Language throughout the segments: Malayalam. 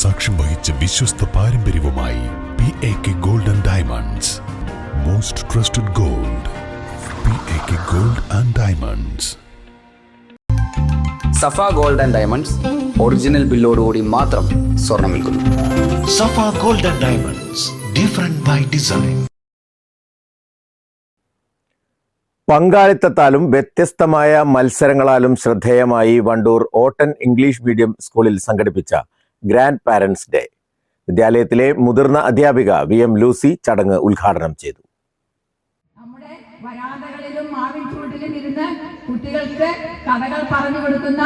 സാക്ഷ്യം വഹിച്ച വിശ്വസ്ത പാരമ്പര്യവുമായി P A K gold and diamonds most trusted gold P A K gold and diamonds Safa gold and diamonds original ബില്ലോടുകൂടി മാത്രം സ്വർണം വിൽക്കുന്നു. Safa golden diamonds different by design പങ്കാളിത്തത്താലും വ്യത്യസ്തമായ മത്സരങ്ങളാലും ശ്രദ്ധേയമായി വണ്ടൂർ ഓട്ടൻ ഇംഗ്ലീഷ് മീഡിയം സ്കൂളിൽ സംഘടിപ്പിച്ച ഗ്രാൻഡ് പാരൻസ് ഡേ വിദ്യാലയത്തിലെ മുതിർന്ന അധ്യാപിക വി എം ലൂസി ചടങ്ങ് ഉദ്ഘാടനം ചെയ്തു. നമ്മുടെ വരാന്തകളിലും മാവിൻ കുട്ടികൾക്ക് കഥകൾ പറഞ്ഞു കൊടുക്കുന്ന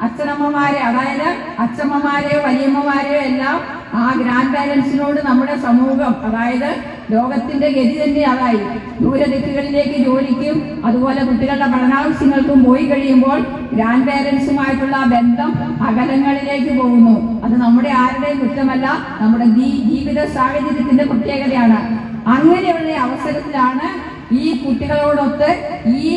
അച്ഛനമ്മമാരെ അതായത് അച്ഛമ്മമാരെയോ വലിയമ്മമാരെയോ എല്ലാം ആ ഗ്രാൻഡ് പാരൻസിനോട് നമ്മുടെ സമൂഹം അതായത് ലോകത്തിന്റെ ഗതി തന്നെ അതായി ദൂരദിക്കുകളിലേക്ക് ജോലിക്കും അതുപോലെ കുട്ടികളുടെ പഠനാവശ്യങ്ങൾക്കും പോയി കഴിയുമ്പോൾ ഗ്രാൻഡ് പേരൻസുമായിട്ടുള്ള ബന്ധം അകലങ്ങളിലേക്ക് പോകുന്നു. അത് നമ്മുടെ ആരുടെയും കുറ്റമല്ല നമ്മുടെ ജീവിത സാഹചര്യത്തിന്റെ പ്രത്യേകതയാണ്. അങ്ങനെയുള്ള അവസരത്തിലാണ് ഈ കുട്ടികളോടൊത്ത് ഈ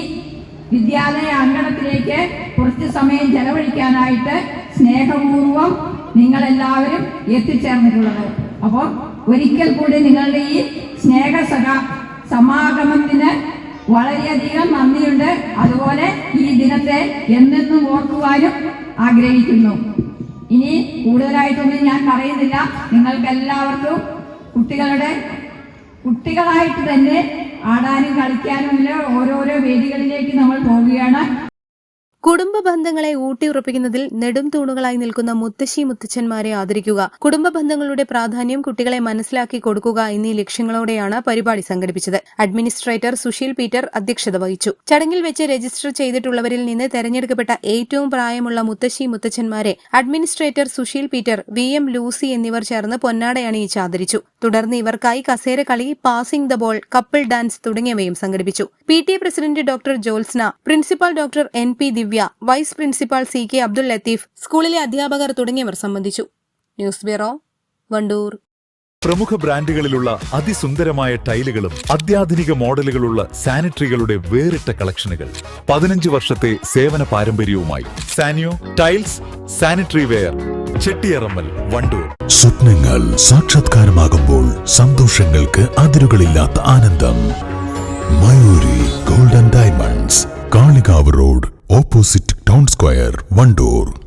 വിദ്യാലയ അങ്കണത്തിലേക്ക് കുറച്ച് സമയം ചെലവഴിക്കാനായിട്ട് സ്നേഹപൂർവം നിങ്ങളെല്ലാവരും എത്തിച്ചേർന്നിട്ടുള്ളത്. അപ്പോൾ ഒരിക്കൽ കൂടി നിങ്ങളുടെ ഈ സ്നേഹ സഹ സമാഗമത്തിന് വളരെയധികം നന്ദിയുണ്ട്. അതുപോലെ ഈ ദിനത്തെ എന്നെന്നും ഓർക്കുവാനും ആഗ്രഹിക്കുന്നു. ഇനി കൂടുതലായിട്ടൊന്നും ഞാൻ പറയുന്നില്ല. നിങ്ങൾക്ക് എല്ലാവർക്കും കുട്ടികളുടെ കുട്ടികളായിട്ട് തന്നെ ആടാനും കളിക്കാനും ഓരോരോ വേദികളിലേക്ക് നമ്മൾ പോവുകയാണ്. കുടുംബ ബന്ധങ്ങളെ ഊട്ടിയുറപ്പിക്കുന്നതിൽ നെടും തൂണുകളായി നിൽക്കുന്ന മുത്തശ്ശി മുത്തച്ഛന്മാരെ ആദരിക്കുക. കുടുംബ ബന്ധങ്ങളുടെ പ്രാധാന്യം കുട്ടികളെ മനസ്സിലാക്കി കൊടുക്കുക എന്നീ ലക്ഷ്യങ്ങളോടെയാണ് പരിപാടി സംഘടിപ്പിച്ചത്. അഡ്മിനിസ്ട്രേറ്റർ സുശീൽ പീറ്റർ അധ്യക്ഷത വഹിച്ചു. ചടങ്ങിൽ വെച്ച് രജിസ്റ്റർ ചെയ്തിട്ടുള്ളവരിൽ നിന്ന് തെരഞ്ഞെടുക്കപ്പെട്ട ഏറ്റവും പ്രായമുള്ള മുത്തശ്ശി മുത്തച്ഛന്മാരെ administrator Sushil Peter V M Lucy എന്നിവർ ചേർന്ന് പൊന്നാടയണിയിച്ച് ആദരിച്ചു. തുടർന്ന് ഇവർക്കായി കസേര കളി passing the ball couple dance തുടങ്ങിയവയും സംഘടിപ്പിച്ചു. P T A president doctor Jyotsna principal doctor N P Divya vice principal C K Abdul Latheef സ്കൂളിലെ അധ്യാപകർ തുടങ്ങിയവർ സംബന്ധിച്ചു. News bureau Wandoor. പ്രമുഖ ബ്രാൻഡുകളിലുള്ള അതിസുന്ദരമായ ടൈലുകളും അത്യാധുനിക മോഡലുകളുള്ള സാനിറ്ററികളുടെ വേറിട്ട കളക്ഷനുകൾ. പതിനഞ്ച് വർഷത്തെ സേവന പാരമ്പര്യവുമായി Sanyo tiles sanitary ware Chettiyarammal Wandoor. സ്വപ്നങ്ങൾ സാക്ഷാത്കാരമാകുമ്പോൾ സന്തോഷങ്ങൾക്ക് അതിരുകളില്ലാത്ത ആനന്ദം. Mayuri golden diamonds Kalikavu road. Opposite town square Wandoor.